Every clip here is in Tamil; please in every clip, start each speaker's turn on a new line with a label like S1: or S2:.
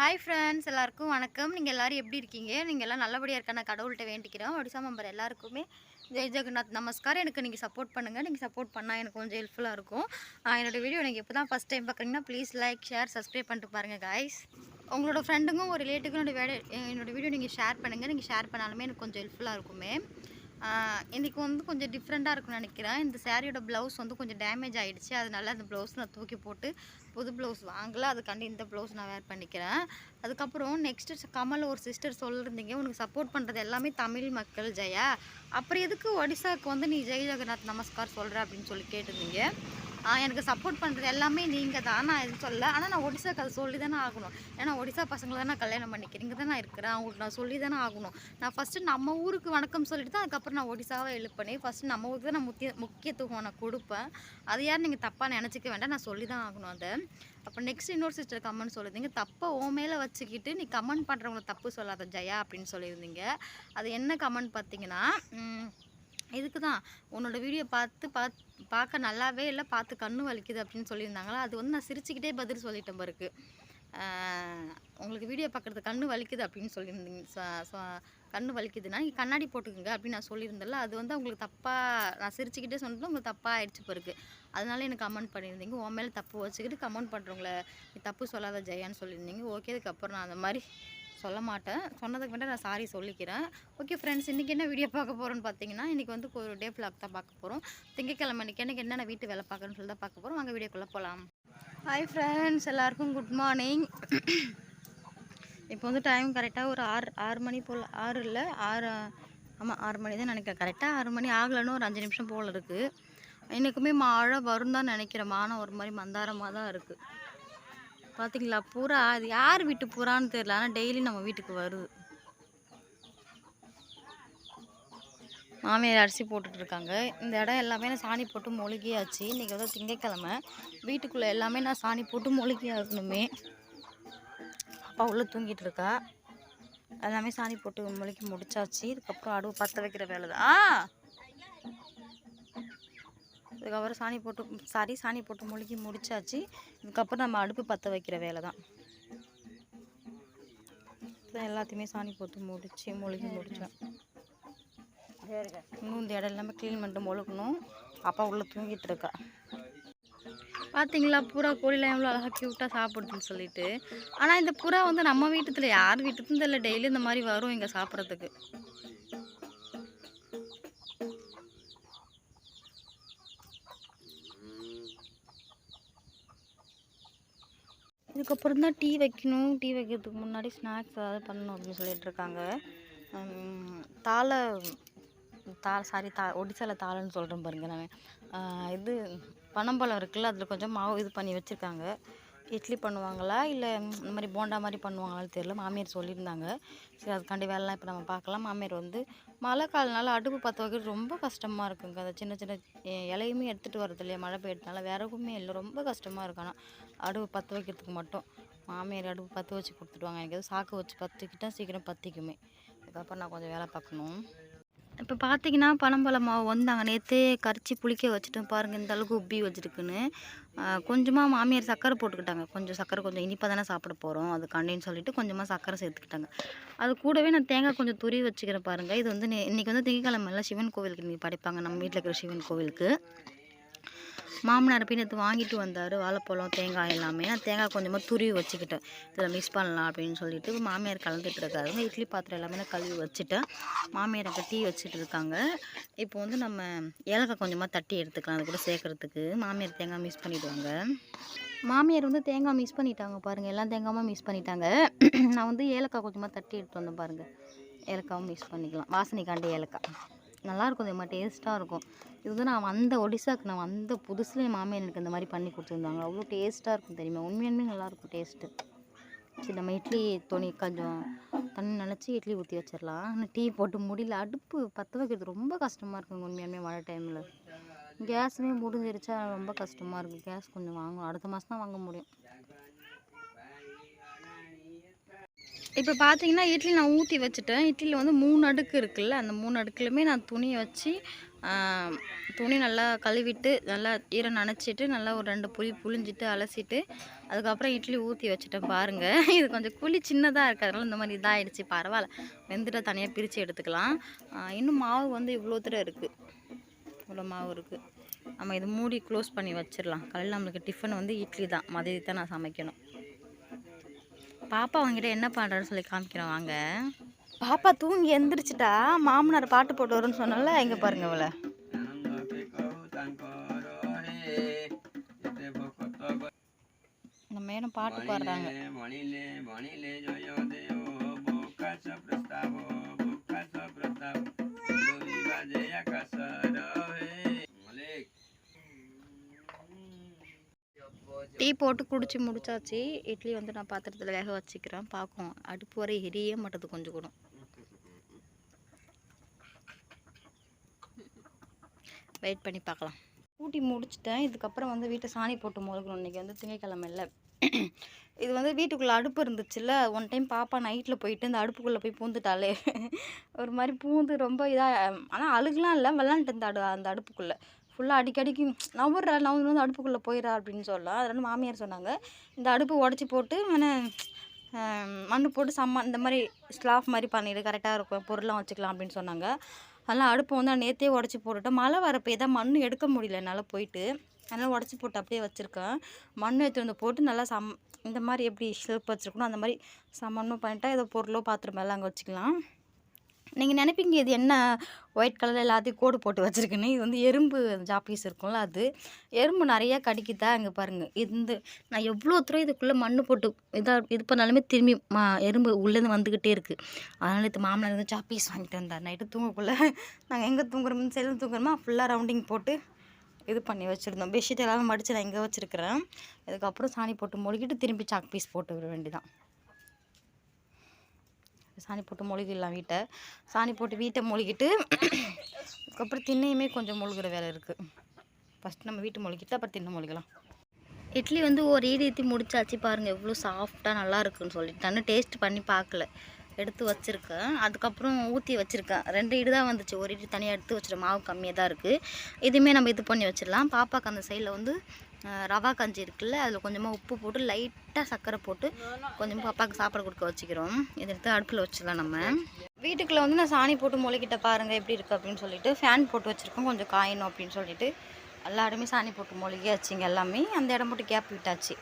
S1: ஹாய் ஃப்ரெண்ட்ஸ் எல்லாருக்கும் வணக்கம். நீங்கள் எல்லோரும் எப்படி இருக்கீங்க? நீங்கள் எல்லாம் நல்லபடியாக இருக்க நான் கடவுள்கிட்ட வேண்டிக்கிறோம் ஒடிசா மெம்பர் எல்லாருக்குமே ஜெய் ஜெகநாத் நமஸ்கார் எனக்கு நீங்கள் சப்போர்ட் பண்ணுங்கள் நீங்கள் சப்போர்ட் பண்ணால் எனக்கு கொஞ்சம் ஹெல்ப்ஃபுல்லாக இருக்கும். என்னோடய என்னோட வீடியோ நீங்கள் இப்போ தான் ஃபஸ்ட் டைம் பார்க்குறீங்கன்னா ப்ளீஸ் லைக் ஷேர் சப்ஸ்கிரைப் பண்ணிட்டு பாருங்கள் காய்ஸ் உங்களோட ஃப்ரெண்டுக்கும் ஒரு ரிலேட்டுக்கும் என்னோட வீடியோ என்னோட வீடியோ நீங்கள் ஷேர் பண்ணுங்கள் நீங்கள் ஷேர் பண்ணாலுமே எனக்கு கொஞ்சம் ஹெல்ப்ஃபுல்லாக இருக்குமே. இன்றைக்கி வந்து கொஞ்சம் டிஃப்ரெண்ட்டாக இருக்கும்னு நினைக்கிறேன். இந்த சாரியோட ப்ளவுஸ் வந்து கொஞ்சம் டேமேஜ் ஆகிடுச்சு அதனால அந்த ப்ளவுஸ் நான் தூக்கி போட்டு புது ப்ளவுஸ் வாங்கலை. அதுக்காண்டி இந்த ப்ளவுஸ் நான் வேர் பண்ணிக்கிறேன். அதுக்கப்புறம் நெக்ஸ்ட்டு கமல் ஒரு சிஸ்டர் சொல்லியிருந்தீங்க உனக்கு சப்போர்ட் பண்ணுறது எல்லாமே தமிழ் மக்கள் ஜெயா. அப்புறம் எதுக்கு ஒடிசாவுக்கு வந்து நீ ஜெய் ஜெகநாத் நமஸ்கார் சொல்கிற அப்படின்னு சொல்லி கேட்டிருந்தீங்க. எனக்கு சப்போர்ட் பண்ணுறது எல்லாமே நீங்கள் தான் நான் எதுவும் சொல்ல ஆனால் நான் ஒடிசாக்கு அதை சொல்லி தானே ஆகணும். ஏன்னா ஒடிசா பசங்களை தான் நான் கல்யாணம் பண்ணிக்கிறேன். இங்கே தான் நான் இருக்கிறேன். அவங்களுக்கு நான் சொல்லி தானே ஆகணும். நான் ஃபஸ்ட்டு நம்ம ஊருக்கு வணக்கம் சொல்லிட்டு தான் அதுக்கப்புறம் நான் ஒடிசாவை எழுப்பேன் ஃபஸ்ட்டு நம்ம ஊருக்கு தான் நான் முக்கிய முக்கியத்துவம் நான் கொடுப்பேன். அது யார் நீங்கள் தப்பாக நினச்சிக்க வேண்டாம். நான் சொல்லி தான் ஆகணும் அதை. அப்போ நெக்ஸ்ட் இன்னொரு சிஸ்டர் கமெண்ட் சொல்லியிருந்தீங்க தப்பை ஓ மேலே வச்சுக்கிட்டு நீ கமெண்ட் பண்ணுறவங்கள தப்பு சொல்லாத ஜெயா அப்படின்னு சொல்லியிருந்தீங்க. அது என்ன கமெண்ட் பார்த்தீங்கன்னா இதுக்கு தான். உன்னோட வீடியோ பார்த்து பாத் பார்க்க நல்லாவே இல்லை பார்த்து கண்ணு வலிக்குது அப்படின்னு சொல்லியிருந்தாங்களா? அது வந்து நான் சிரிச்சுக்கிட்டே பதில் சொல்லிட்டேன் பிறகு உங்களுக்கு வீடியோ பார்க்குறது கண்ணு வலிக்குது அப்படின்னு சொல்லியிருந்தீங்க. கண்ணு வலிக்குதுன்னா நீங்கள் கண்ணாடி போட்டுக்குங்க அப்படின்னு நான் சொல்லியிருந்தேன்ல அது வந்து உங்களுக்கு தப்பாக நான் சிரிச்சுக்கிட்டே சொன்னது உங்களுக்கு தப்பாக ஆயிடுச்சு பிறகு அதனால எனக்கு கமெண்ட் பண்ணியிருந்தீங்க. உன் மேலே தப்பு வச்சுக்கிட்டு கமெண்ட் பண்ணுறவங்கள நீ தப்பு சொல்லாத ஜெயான்னு சொல்லியிருந்தீங்க. ஓகே அதுக்கப்புறம் நான் அந்த மாதிரி சொல்ல மாட்டேன் சொன்னதுக்கு வேண்டாம் நான் சாரி சொல்லிக்கிறேன். ஓகே ஃப்ரெண்ட்ஸ் இன்றைக்கி என்ன வீடியோ பார்க்க போகிறோன்னு பார்த்தீங்கன்னா இன்றைக்கி வந்து ஒரு டே ப்ளாக் தான் பார்க்க போகிறோம் திங்கக்கிழமை இன்றைக்கி எனக்கு என்னென்ன வீட்டு வேலை பார்க்கணுன்னு சொல்லி தான் பார்க்க போகிறோம் வாங்க வீடியோக்குள்ளே போகலாம் ஹாய் ஃப்ரெண்ட்ஸ் எல்லாருக்கும் குட் மார்னிங் இப்போ வந்து டைம் கரெக்டாக ஒரு ஆறு ஆறு மணி போல் ஆறு இல்லை ஆறு ஆமாம் ஆறு மணி தான் நினைக்கிறேன். கரெக்டாக ஆறு மணி ஆகலைன்னு ஒரு அஞ்சு நிமிஷம் போல் இருக்குது எனக்குமே மழை வரும் தான் நினைக்கிறேன். மானம் ஒரு மாதிரி மந்தாரமாக தான் இருக்குது பார்த்தீங்களா புறா அது யார் வீட்டு புறான்னு தெரியல. ஆனால் டெய்லி நம்ம வீட்டுக்கு வருது. மாமியார் அரிசி போட்டுட்ருக்காங்க. இந்த இடம் எல்லாமே நான் சாணி போட்டு மொழுகியாச்சு. இன்றைக்கி வந்து திங்கக்கிழமை. வீட்டுக்குள்ளே எல்லாமே நான் சாணி போட்டு மொழுகியாகணுமே. அப்பா உள்ளே தூங்கிட்டு இருக்கா. எல்லாமே சாணி போட்டு மொழுகி முடிச்சாச்சு. இதுக்கப்புறம் அடுவு பற்ற வைக்கிற வேலை தான் அதுக்கப்புறம் சாணி போட்டு சாரி சாணி போட்டு முழுகி முடிச்சாச்சு. இதுக்கப்புறம் நம்ம அடுப்பு பற்ற வைக்கிற வேலை தான். எல்லாத்தையுமே சாணி போட்டு முடித்து முழுகி முடித்தோம் இன்னும் இந்த இடம் எல்லாமே க்ளீன் பண்ணிட்டு முழுக்கணும் அப்பா உள்ளே தூங்கிட்டு இருக்கா. பார்த்தீங்களா புறா கோழிலாம் எவ்வளோ அழகாக க்யூட்டாக சாப்பிடுதுன்னு சொல்லிட்டு. ஆனால் இந்த புறா வந்து நம்ம வீட்டுல யார் வீட்டுக்கும் தெரியல. டெய்லி இந்த மாதிரி வரும் இங்கே சாப்பிட்றதுக்கு. இதுக்கப்புறம் தான் டீ வைக்கணும். டீ வைக்கிறதுக்கு முன்னாடி ஸ்நாக்ஸ் ஏதாவது பண்ணணும் அப்படின்னு சொல்லிட்டு இருக்காங்க. தாளை தா சாரி தா ஒடிசாவில் தாளைன்னு சொல்கிறேன் பாருங்க நான். இது பனம்பழம் இருக்குல்ல அதில் கொஞ்சம் மாவு இது பண்ணி வச்சுருக்காங்க. இட்லி பண்ணுவாங்களா? இல்லை இந்த மாதிரி போண்டா மாதிரி பண்ணுவாங்களான்னு தெரியல. மாமியார் சொல்லியிருந்தாங்க. சரி அதுக்காண்டி வேலைலாம் இப்போ நம்ம பார்க்கலாம். மாமியார் வந்து மழை காலனால அடுப்பு பற்ற வைக்கிறது ரொம்ப கஷ்டமாக இருக்குங்க. அந்த சின்ன சின்ன இலையுமே எடுத்துகிட்டு வரது இல்லையா? மழை பெய்யறதுனால விறகுமே இல்லை. ரொம்ப கஷ்டமாக இருக்கு. ஆனால் அடுப்பு பற்ற வைக்கிறதுக்கு மட்டும் மாமியார் அடுப்பு பற்ற வச்சு கொடுத்துடுவாங்க எனக்கு எதுவும் சாக்கு வச்சு பற்றிக்கிட்டால் சீக்கிரம் பற்றிக்குமே அதுக்கப்புறம் நான் கொஞ்சம் வேலை பார்க்கணும். இப்போ பார்த்தீங்கன்னா பனம்பழம் மாவு வந்தாங்க. நேற்று கரைச்சி புளிக்க வச்சுட்டோம். பாருங்கள் இந்த அளவுக்கு உப்பி வச்சுருக்குன்னு. கொஞ்சமாக மாமியார் சக்கரை போட்டுக்கிட்டாங்க. கொஞ்சம் சக்கரை கொஞ்சம் இனிப்பாக தானே சாப்பிட போகிறோம் அதுக்காண்டின்னு சொல்லிட்டு கொஞ்சமாக சக்கரை சேர்த்துக்கிட்டாங்க. அது கூடவே நான் தேங்காய் கொஞ்சம் துரி வச்சுக்கிறேன் பாருங்கள் இது வந்து இன்றைக்கி வந்து திங்கக்கிழமைல சிவன் கோவிலுக்கு இன்றைக்கி படைப்பாங்க. நம்ம வீட்டில் இருக்கிற சிவன் கோவிலுக்கு. மாமனார் பின்னத்து வாங்கிட்டு வந்தார் வாழைப்பழம் தேங்காய் எல்லாமே. நான் தேங்காய் கொஞ்சமாக துருவி வச்சுக்கிட்டேன். இதில் மிக்ஸ் பண்ணலாம் அப்படின்னு சொல்லிட்டு மாமியார் கலந்துட்டு இருக்காருங்க இட்லி பாத்திரம் எல்லாமே நான் கழுவி வச்சுட்டேன். மாமியார் அங்கே டீ வச்சுட்டு இருக்காங்க இப்போ வந்து நம்ம ஏலக்காய் கொஞ்சமாக தட்டி எடுத்துக்கலாம். அது கூட சேர்க்கறதுக்கு. மாமியார் தேங்காய் மிக்ஸ் பண்ணிவிடுவாங்க மாமியார் வந்து தேங்காய் மிக்ஸ் பண்ணிட்டாங்க பாருங்கள் எல்லா தேங்காயும் மிக்ஸ் பண்ணிட்டாங்க. நான் வந்து ஏலக்காய் கொஞ்சமாக தட்டி எடுத்து வந்தேன் பாருங்கள் ஏலக்காவும் மிக்ஸ் பண்ணிக்கலாம். வாசனைக்காண்டி ஏலக்காய். நல்லாயிருக்கும் இது மாதிரி டேஸ்ட்டாக இருக்கும். இது நான் வந்த ஒடிசாக்கு நான் வந்த புதுசில் என் மாமியார் எனக்கு இந்த மாதிரி பண்ணி கொடுத்துருந்தாங்க. அவ்வளோ டேஸ்ட்டாக இருக்கும் தெரியுமா? உண்மையுமே நல்லாயிருக்கும் டேஸ்ட்டு சரி நம்ம இட்லி துணி கொஞ்சம் தண்ணி நினச்சி இட்லி ஊற்றி வச்சிடலாம். ஆனால் டீ போட்டு முடியல. அடுப்பு பற்ற வைக்கிறது ரொம்ப கஷ்டமாக இருக்குங்க உண்மையாலுமே மழை டைமில் கேஸுமே முடிஞ்சிருச்சா ரொம்ப கஷ்டமாக இருக்குது கேஸ் கொஞ்சம் வாங்கணும். அடுத்த மாதம் தான் வாங்க முடியும். இப்போ பார்த்தீங்கன்னா இட்லி நான் ஊற்றி வச்சுட்டேன். இட்லியில் வந்து மூணு அடுக்கு இருக்குல்ல? அந்த மூணு அடுக்குலையுமே நான் துணியை வச்சு துணி நல்லா கழுவிட்டு நல்லா ஈரம் நனைச்சிட்டு நல்லா ஒரு ரெண்டு புளி புளிஞ்சிட்டு அலசிட்டு அதுக்கப்புறம் இட்லி ஊற்றி வச்சுட்டேன் பாருங்கள் இது கொஞ்சம் குழி சின்னதாக இருக்கிறதுனால இந்த மாதிரி இதாகிடுச்சு பரவாயில்ல. வெந்துட்டு தனியாக பிரித்து எடுத்துக்கலாம். இன்னும் மாவு வந்து இவ்வளோ தூரம் இருக்குது இவ்வளோ மாவு இருக்குது நம்ம இது மூடி க்ளோஸ் பண்ணி வச்சிடலாம். காலையில் நம்மளுக்கு டிஃபன் வந்து இட்லி தான். மதியத்தை நான் சமைக்கணும். பாப்பா அவங்ககிட்ட என்ன பண்ணுறேன்னு சொல்லி காமிக்கிறேன். வாங்க. பாப்பா தூங்கி எந்திரிச்சிட்டா மாமனார் பாட்டு போட்டு வரும்னு சொன்னல எங்க பாருங்க அவளை நம்ம மேடம் பாட்டு பாடுறாங்க. டீ போட்டு குடிச்சு முடிச்சாச்சு. இட்லி வந்து நான் பாத்திரத்தில் வேக வச்சுக்கிறேன். பார்க்கும் அடுப்பு வரை எரிய மாட்டது கொஞ்சம் கூட. வெயிட் பண்ணி பார்க்கலாம். ஊட்டி முடிச்சுட்டேன். இதுக்கப்புறம் வந்து வீட்டை சாணி போட்டு முழுகணும். இன்றைக்கி வந்து திங்கக்கிழமை இல்லை. இது வந்து வீட்டுக்குள்ளே அடுப்பு இருந்துச்சுல்ல. ஒன் டைம் பாப்பா நைட்டில் போயிட்டு இந்த அடுப்புக்குள்ளே போய் பூந்துட்டாலே ஒரு மாதிரி பூந்து ரொம்ப இதாக ஆனால் அழுகுலாம் இல்லை. விளாண்டுட்டு இந்த அடு அந்த அடுப்புக்குள்ளே. ஃபுல்லாக அடிக்கடிக்கு நவுறா நவுந்து வந்து அடுப்புக்குள்ளே போயிடா அப்படின்னு சொல்லலாம். அதில் வந்து மாமியார் சொன்னாங்க. இந்த அடுப்பு உடச்சி போட்டு வேணா மண் போட்டு சம்ம இந்த மாதிரி ஸ்லாஃப் மாதிரி பண்ணிடு. கரெக்டாக இருக்கும். பொருள்லாம் வச்சுக்கலாம் அப்படின்னு சொன்னாங்க. அதெல்லாம் அடுப்பு வந்து நான் நேற்றே உடச்சி போட்டுட்டேன் மழை வரப்போ எதாவது மண் எடுக்க முடியல என்னால் போயிட்டு. அதனால் உடச்சி போட்டு அப்படியே வச்சுருக்கேன். மண் எடுத்து வந்து போட்டு நல்லா சம் இந்த மாதிரி எப்படி ஷெல்ப் வச்சுருக்கணும் அந்த மாதிரி சமன்னும் பண்ணிட்டா ஏதோ பொருளோ பாத்திரமெல்லாம் அங்கே வச்சுக்கலாம். நீங்கள் நினைப்பீங்க இது என்ன ஒயிட் கலரில் எல்லாத்தையும் கோடு போட்டு வச்சுருக்குன்னு? இது வந்து எறும்பு ஜாப்பீஸ் இருக்கும்ல அது. எறும்பு நிறையா கடிக்குதா? இங்கே பாருங்கள் இந்த நான் எவ்வளோ தூரம் இதுக்குள்ளே மண் போட்டு இதாக இது பண்ணாலுமே திரும்பி மா எறும்பு உள்ளேருந்து வந்துக்கிட்டே இருக்குது அதனால் இது மாமனார் வந்து ஜாப்பீஸ் வாங்கிட்டு வந்தார். நைட்டு தூங்கக்குள்ளே நாங்கள் எங்கே தூங்குறோம் செல்லும் தூங்குறோமா ஃபுல்லாக ரவுண்டிங் போட்டு இது பண்ணி வச்சுருந்தோம். பெட்ஷீட் எல்லாமே மடித்து நான் இங்கே வச்சுருக்கிறேன். இதுக்கப்புறம் சாணி போட்டு மொழிக்கிட்டு திரும்பி சாக் பீஸ் போட்டு விட வேண்டியதான் சாணி போட்டு மொழிகிடலாம் வீட்டை. சாணி போட்டு வீட்டை மொழிகிட்டு அதுக்கப்புறம் திண்ணையுமே கொஞ்சம் மொழுகிற வேலை இருக்குது ஃபஸ்ட் நம்ம வீட்டு மொழிகிட்டு அப்புறம் திண்ணை மொழிகலாம். இட்லி வந்து ஒரு ஈடு ஈத்தி முடிச்சாச்சு பாருங்கள் எவ்வளோ சாஃப்டாக நல்லா இருக்குன்னு சொல்லிட்டு. நான் டேஸ்ட் பண்ணி பார்க்கல. எடுத்து வச்சுருக்கேன். அதுக்கப்புறம் ஊற்றி வச்சுருக்கேன். ரெண்டு இடு தான் வந்துச்சு. ஒரு இடி தனியாக எடுத்து வச்சுருக்கேன். மாவு கம்மியாக தான் இருக்குது இதுவுமே நம்ம இது பண்ணி வச்சிடலாம். பாப்பாவுக்கு அந்த சைடில் வந்து ரவா கஞ்சி இருக்குல்ல அதில் கொஞ்சமாக உப்பு போட்டு லைட்டாக சர்க்கரை போட்டு கொஞ்சமாக பாப்பாவுக்கு சாப்பாடு கொடுக்க வச்சுக்கிறோம். இதை எடுத்து அடுப்பில் வச்சிடலாம் நம்ம. வீட்டுக்குள்ளே வந்து நான் சாணி போட்டு முளைக்கிட்ட பாருங்கள் எப்படி இருக்குது அப்படின்னு சொல்லிட்டு ஃபேன் போட்டு வச்சுருக்கோம் கொஞ்சம் காயணும் அப்படின்னு சொல்லிட்டு. எல்லா இடமே சாணி போட்டு மொழிகியாச்சுங்க எல்லாமே. அந்த இடம் மட்டும் கேப் விட்டாச்சு.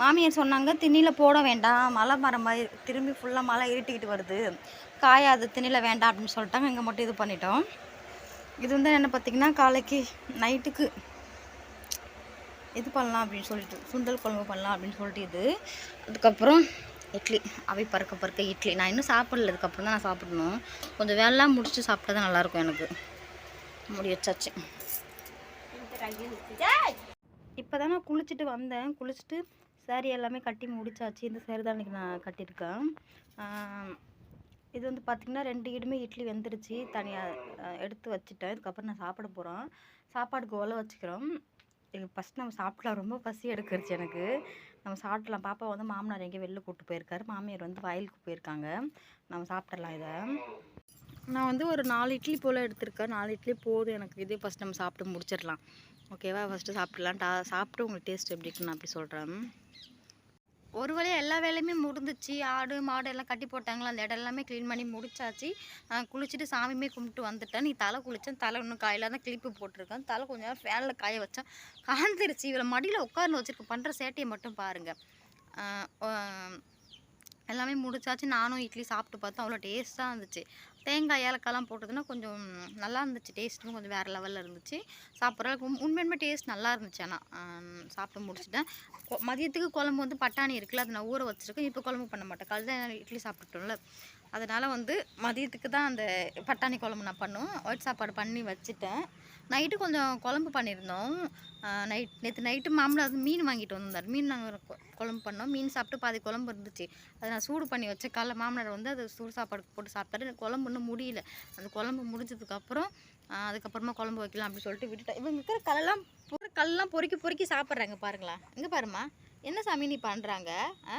S1: மாமியார் சொன்னாங்க திண்ணியில் போட வேண்டாம் மழை மரம் மாதிரி திரும்பி ஃபுல்லாக மழை இருட்டிக்கிட்டு வருது. காயாது திண்ணியில் வேண்டாம் அப்படின்னு சொல்லிட்டாங்க. இங்கே மட்டும் இது பண்ணிட்டோம். இது வந்து என்ன பார்த்திங்கன்னா காலைக்கு நைட்டுக்கு இது பண்ணலாம் அப்படின்னு சொல்லிட்டு சுண்டல் குழம்பு பண்ணலாம் அப்படின்னு சொல்லிட்டு இது. அதுக்கப்புறம் இட்லி. அவை பறக்க பறக்க இட்லி. நான் இன்னும் சாப்பிடல இதுக்கப்புறம் தான் நான் சாப்பிடணும். கொஞ்சம் வேலைலாம் முடித்து சாப்பிட்டா தான் நல்லாயிருக்கும் எனக்கு. முடி வச்சாச்சு. இப்போ தான் நான் குளிச்சுட்டு வந்தேன். குளிச்சுட்டு saree எல்லாமே கட்டி முடிச்சாச்சு. இந்த சேரீ தான் இன்றைக்கி நான் கட்டியிருக்கேன். இது வந்து பார்த்திங்கன்னா ரெண்டு இடமே இட்லி வெந்துருச்சு. தனியாக எடுத்து வச்சுட்டேன். இதுக்கப்புறம் நான் சாப்பிட போகிறோம் சாப்பாடுக்கு ஒலை வச்சுக்கிறோம். எங்கள் ஃபஸ்ட் நம்ம சாப்பிடலாம். ரொம்ப பசி எடுக்கிறச்சு எனக்கு. நம்ம சாப்பிடலாம். பாப்பா வந்து மாமனார் எங்கேயும் வெளில கூப்பிட்டு போயிருக்காரு. மாமியார் வந்து வயலுக்கு போயிருக்காங்க. நம்ம சாப்பிட்றலாம் இதை. நான் வந்து ஒரு நாலு இட்லி போல் எடுத்திருக்கேன். நாலு இட்லி போதும் எனக்கு. இதே ஃபஸ்ட் நம்ம சாப்பிட்டு முடிச்சிடலாம். ஓகேவா ஃபஸ்ட்டு சாப்பிட்லாம் டா சாப்பிட்டு உங்களுக்கு டேஸ்ட் எப்படி இருக்குன்னு நான் அப்படி சொல்கிறேன் ஒரு வழியாக எல்லா வேலையுமே முடிஞ்சிச்சு. ஆடு மாடு எல்லாம் கட்டி போட்டாங்களா? அந்த இடம் எல்லாமே க்ளீன் பண்ணி முடிச்சாச்சு. நான் குளிச்சுட்டு சாமியுமே கும்பிட்டு வந்துட்டேன். நீ தலை குளித்தேன் தலை இன்னும் காயில் தான் கிளிப்பு போட்டிருக்கேன். தலை கொஞ்ச நேரம் ஃபேனில் காய வச்சேன் காந்துருச்சு இவளை மடியில் உட்கார்ந்து வச்சுருக்கு பண்ணுற சேட்டையை மட்டும் பாருங்கள் எல்லாமே முடிச்சாச்சு. நானும் இட்லி சாப்பிட்டு பார்த்தேன். அவ்வளோ டேஸ்ட்டாக இருந்துச்சு. தேங்காய் ஏலக்காய்லாம் போட்டதுன்னா கொஞ்சம் நல்லா இருந்துச்சு. டேஸ்ட்டும் கொஞ்சம் வேறு லெவலில் இருந்துச்சு. சாப்பிட்ற உண்மையுமே டேஸ்ட் நல்லா இருந்துச்சு. ஆனால் சாப்பிட்டு முடிச்சுட்டேன். மதியத்துக்கு குழம்பு வந்து பட்டாணி இருக்குல்ல அதை நான் ஊற வச்சுருக்கேன். இப்போ குழம்பு பண்ண மாட்டேன். காலையில் தான் இட்லி சாப்பிட்டுட்டோம்ல. அதனால் வந்து மதியத்துக்கு தான் அந்த பட்டாணி குழம்பு நான் பண்ணுவேன். ஒயிட் சாப்பாடு பண்ணி வச்சுட்டேன். நைட்டு கொஞ்சம் குழம்பு பண்ணியிருந்தோம். நைட் நேற்று நைட்டு மாமனார் வந்து மீன் வாங்கிட்டு வந்திருந்தார். மீன் நாங்கள் குழம்பு பண்ணோம். மீன் சாப்பிட்டு பாதி குழம்பு இருந்துச்சு. அதை நான் சூடு பண்ணி வச்ச காலைல மாமனார் வந்து அது சூடு சாப்பாடு போட்டு சாப்பிட்டாரு. எனக்கு குழம்பு இன்னும் முடியல. அந்த குழம்பு முடிஞ்சதுக்கப்புறம் அதுக்கப்புறமா குழம்பு வைக்கலாம் அப்படின்னு சொல்லிட்டு விட்டுட்டேன். இவங்க இருக்கிற கல்லெல்லாம் பொறு பொறுக்கி பொறுக்கி சாப்பிட்றாங்க பாருங்களா இங்கே பாருமா என்ன சாமி நீ பண்ணுறாங்க ஆ?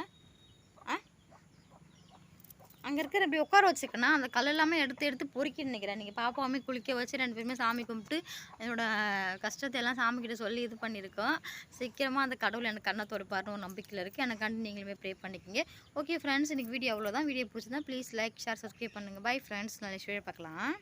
S1: அங்கே இருக்கிற இப்படி உட்கார வச்சுக்கணும் அந்த கல் எல்லாமே எடுத்து எடுத்து பொறுக்கி நினைக்கிறேன் நீங்கள் பாப்பாவுமே குளிக்க வச்சு ரெண்டு பேருமே சாமி கும்பிட்டு என்னோட கஷ்டத்தை எல்லாம் சாமிக்கிட்ட சொல்லி இது பண்ணியிருக்கோம். சீக்கிரமாக அந்த கடவுள் எனக்கு கண்ணை துறப்பாருன்னு ஒரு நம்பிக்கையில் இருக்குது எனக்காண்டி நீங்களுமே ப்ரே பண்ணிக்கோங்க. ஓகே ஃப்ரெண்ட்ஸ் இன்றைக்கி வீடியோ அவ்வளோதான் வீடியோ பிடிச்சிருந்தா ப்ளீஸ் லைக் ஷேர் சப்ஸ்கிரைப் பண்ணுங்கள் பை ஃப்ரெண்ட்ஸ் நல்ல விஷயம் பார்க்கலாம்.